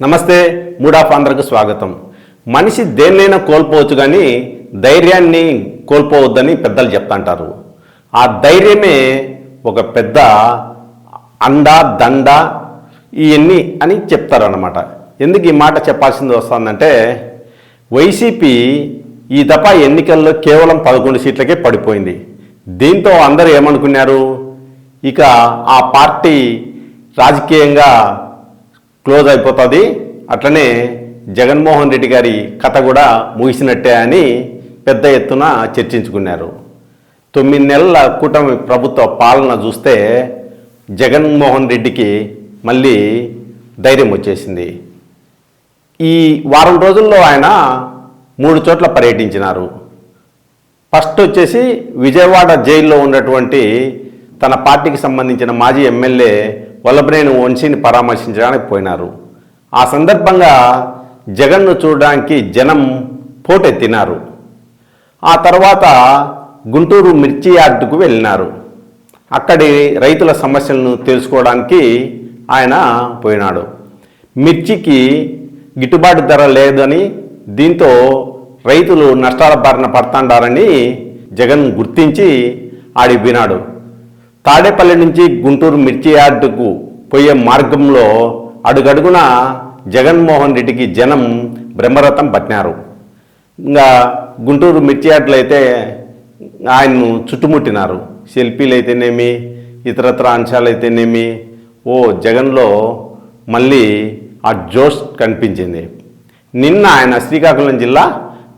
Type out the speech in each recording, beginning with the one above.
నమస్తే mood of ఆంధ్రకు స్వాగతం. మనిషి దేన్నైనా కోల్పోవచ్చు కానీ ధైర్యాన్ని కోల్పోవద్దని పెద్దలు చెప్తాంటారు. ఆ ధైర్యమే ఒక పెద్ద అండ దండ ఇవన్నీ అని చెప్తారన్నమాట. ఎందుకు ఈ మాట చెప్పాల్సింది వస్తుందంటే వైసీపీ ఈ దఫా ఎన్నికల్లో కేవలం పదకొండు సీట్లకే పడిపోయింది. దీంతో అందరూ ఏమనుకున్నారు? ఇక ఆ పార్టీ రాజకీయంగా క్లోజ్ అయిపోతుంది. అట్లనే జగన్మోహన్ రెడ్డి గారి కథ కూడా ముగిసినట్టే అని పెద్ద ఎత్తున చర్చించుకున్నారు. తొమ్మిది నెలల కూటమి ప్రభుత్వ పాలన చూస్తే జగన్మోహన్ రెడ్డికి మళ్ళీ ధైర్యం వచ్చేసింది. ఈ వారం రోజుల్లో ఆయన మూడు చోట్ల పర్యటించినారు. ఫస్ట్ వచ్చేసి విజయవాడ జైల్లో ఉన్నటువంటి తన పార్టీకి సంబంధించిన మాజీ ఎమ్మెల్యే వల్లభనేని వంశీని పరామర్శించడానికి పోయినారు. ఆ సందర్భంగా జగన్ను చూడడానికి జనం పోటెత్తినారు. ఆ తర్వాత గుంటూరు మిర్చి యార్డుకు వెళ్ళినారు. అక్కడి రైతుల సమస్యలను తెలుసుకోవడానికి ఆయన పోయినాడు. మిర్చికి గిట్టుబాటు ధర లేదని దీంతో రైతులు నష్టాల బారిన పడుతుండారని జగన్ గుర్తించి ఆడిపోయినాడు. తాడేపల్లి నుంచి గుంటూరు మిర్చి యార్డుకు పోయే మార్గంలో అడుగడుగున జగన్మోహన్ రెడ్డికి జనం బ్రహ్మరథం పట్టినారు. ఇంకా గుంటూరు మిర్చి యార్డులు అయితే ఆయన్ను చుట్టుముట్టినారు. సెల్ఫీలు అయితేనేమి ఇతరత్ర అంశాలు అయితేనేమి ఓ జగన్లో మళ్ళీ ఆ జోష్ కనిపించింది. నిన్న ఆయన శ్రీకాకుళం జిల్లా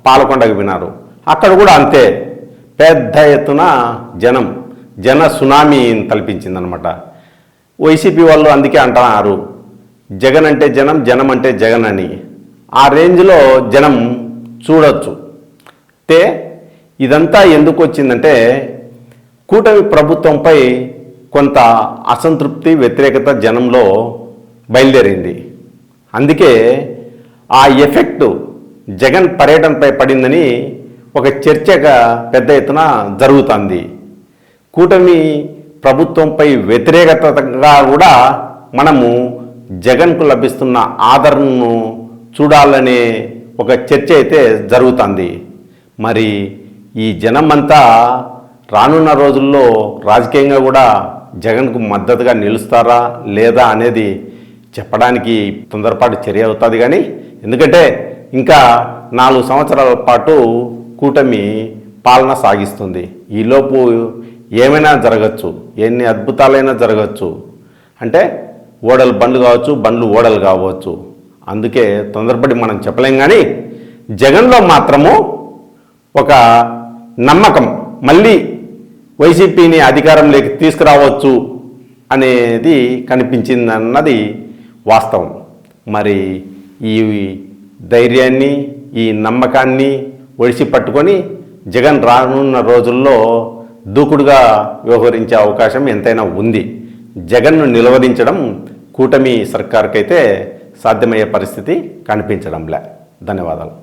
పాలకొండకు వినారు అక్కడ కూడా అంతే పెద్ద ఎత్తున జనం. జన సునామీ తలపించిందనమాట. వైసీపీ వాళ్ళు అందుకే అంటున్నారు జగన్ అంటే జనం జనం అంటే జగన్ అని. ఆ రేంజ్లో జనం చూడొచ్చు. అంటే ఇదంతా ఎందుకు వచ్చిందంటే కూటమి ప్రభుత్వంపై కొంత అసంతృప్తి వ్యతిరేకత జనంలో బయలుదేరింది. అందుకే ఆ ఎఫెక్ట్ జగన్ పర్యటనపై పడిందని ఒక చర్చగా పెద్ద ఎత్తున జరుగుతుంది. కూటమి ప్రభుత్వంపై వ్యతిరేకతగా కూడా మనము జగన్కు లభిస్తున్న ఆదరణను చూడాలనే ఒక చర్చ అయితే జరుగుతుంది. మరి ఈ జనం అంతా రానున్న రోజుల్లో రాజకీయంగా కూడా జగన్కు మద్దతుగా నిలుస్తారా లేదా అనేది చెప్పడానికి తొందరపాటు చర్య అవుతుంది కానీ ఎందుకంటే ఇంకా నాలుగు సంవత్సరాల పాటు కూటమి పాలన సాగిస్తుంది. ఈలోపు ఏమైనా జరగచ్చు ఎన్ని అద్భుతాలైనా జరగచ్చు. అంటే ఓడలు బండ్లు కావచ్చు బండ్లు ఓడలు కావచ్చు. అందుకే తొందరపడి మనం చెప్పలేం కానీ జగన్లో మాత్రము ఒక నమ్మకం మళ్ళీ వైసీపీని అధికారంలోకి తీసుకురావచ్చు అనేది కనిపించిందన్నది వాస్తవం. మరి ఈ ధైర్యాన్ని ఈ నమ్మకాన్ని ఒడిసి పట్టుకొని జగన్ రానున్న రోజుల్లో దూకుడుగా వ్యవహరించే అవకాశం ఎంతైనా ఉంది. జగన్ను నిలవరించడం కూటమి సర్కార్కైతే సాధ్యమయ్యే పరిస్థితి కనిపించడంలే. ధన్యవాదాలు.